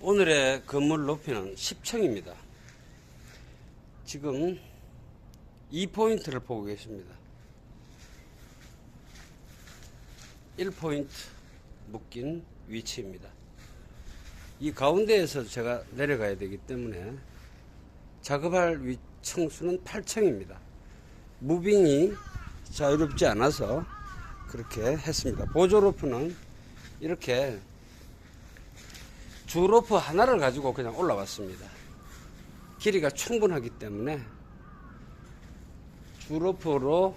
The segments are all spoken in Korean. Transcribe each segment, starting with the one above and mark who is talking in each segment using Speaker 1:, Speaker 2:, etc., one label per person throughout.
Speaker 1: 오늘의 건물 높이는 10층입니다. 지금 2포인트를 보고 계십니다. 1포인트 묶인 위치입니다. 이 가운데에서 제가 내려가야 되기 때문에 작업할 위 층수는 8층입니다. 무빙이 자유롭지 않아서 그렇게 했습니다. 보조 로프는 이렇게 주 로프 하나를 가지고 그냥 올라왔습니다. 길이가 충분하기 때문에 주 로프로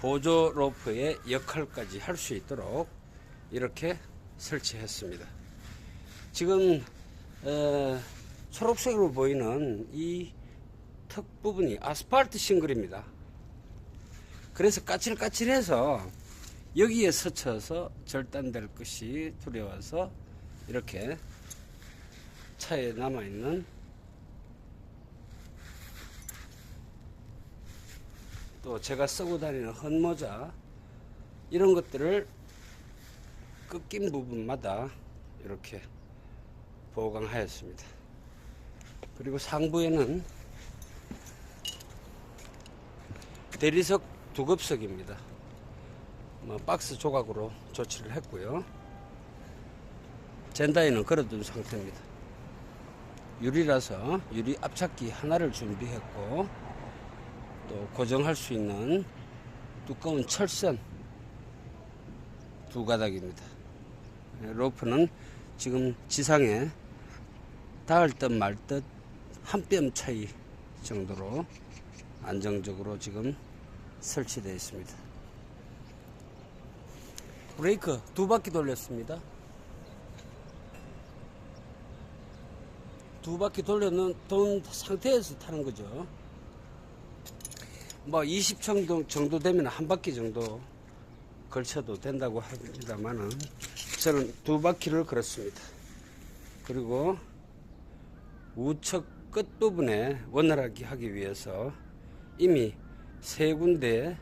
Speaker 1: 보조 로프의 역할까지 할 수 있도록 이렇게 설치했습니다. 지금 어, 초록색으로 보이는 이 턱 부분이 아스팔트 싱글입니다. 그래서 까칠까칠해서 여기에 스쳐서 절단될 것이 두려워서 이렇게 차에 남아있는 또 제가 쓰고 다니는 헌모자 이런 것들을 꺾인 부분마다 이렇게 보강하였습니다. 그리고 상부에는 대리석 두급석입니다. 뭐 박스 조각으로 조치를 했고요. 젠다이는 걸어둔 상태입니다. 유리라서 유리 앞착기 하나를 준비했고 또 고정할 수 있는 두꺼운 철선 두 가닥입니다. 네, 로프는 지금 지상에 닿을 듯 말 듯 한 뼘 차이 정도로 안정적으로 지금 설치되어 있습니다. 브레이크 두 바퀴 돌렸습니다. 두 바퀴 돌려놓은 돈 상태에서 타는 거죠. 뭐 20층 정도 되면 한 바퀴 정도 걸쳐도 된다고 합니다만은 저는 두 바퀴를 걸었습니다. 그리고 우측 끝부분에 원활하게 하기 위해서 이미 세 군데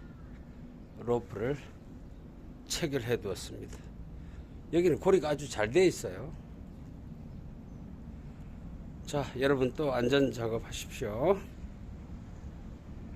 Speaker 1: 로프를 체결해 두었습니다. 여기는 고리가 아주 잘 되어 있어요. 자, 여러분 또 안전 작업하십시오.